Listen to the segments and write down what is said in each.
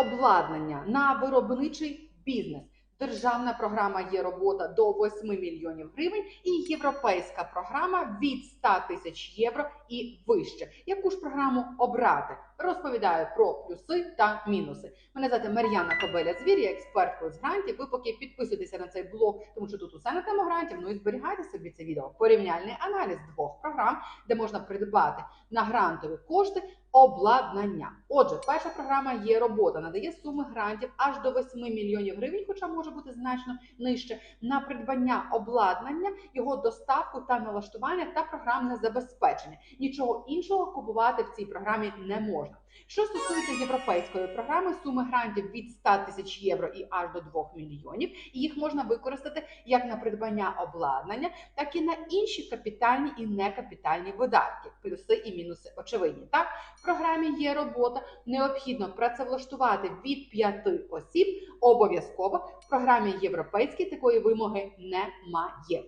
обладнання на виробничий бізнес. Державна програма є робота до 8 мільйонів гривень і європейська програма від 100 тисяч євро і вище. Яку ж програму обрати? Розповідаю про плюси та мінуси. Мене звати Мар'яна Кобеля Звір, я експерт з грантів. Ви поки підписуйтеся на цей блог, тому що тут усе на тему грантів. Ну і зберігайте собі це відео. Порівняльний аналіз двох програм, де можна придбати на грантові кошти обладнання. Отже, перша програма є робота, надає суми грантів аж до 8 мільйонів гривень, хоча може бути значно нижче, на придбання обладнання, його доставку та налаштування та програмне забезпечення. Нічого іншого купувати в цій програмі не можна. Що стосується європейської програми, суми грантів від 100 тисяч євро і аж до 2 мільйонів, і їх можна використати як на придбання обладнання, так і на інші капітальні і некапітальні видатки. Плюси і мінуси очевидні. Так, в програмі є робота. Необхідно працевлаштувати від п'яти осіб. Обов'язково в програмі європейській такої вимоги немає.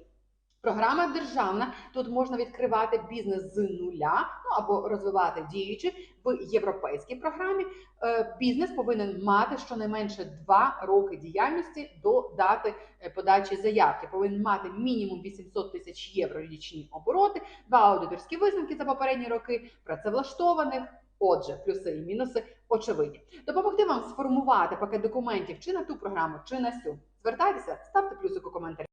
Програма державна. Тут можна відкривати бізнес з нуля, ну або розвивати діючи в європейській програмі. Е, Бізнес повинен мати щонайменше 2 роки діяльності до дати е, подачі заявки. Повинен мати мінімум 800 тисяч євро річні обороти, два аудиторські висновки за попередні роки, працевлаштованих. Отже, плюси і мінуси очевидні. Допомогти вам сформувати пакет документів чи на ту програму, чи на сю. Звертайтеся, ставте плюсик у коментарі.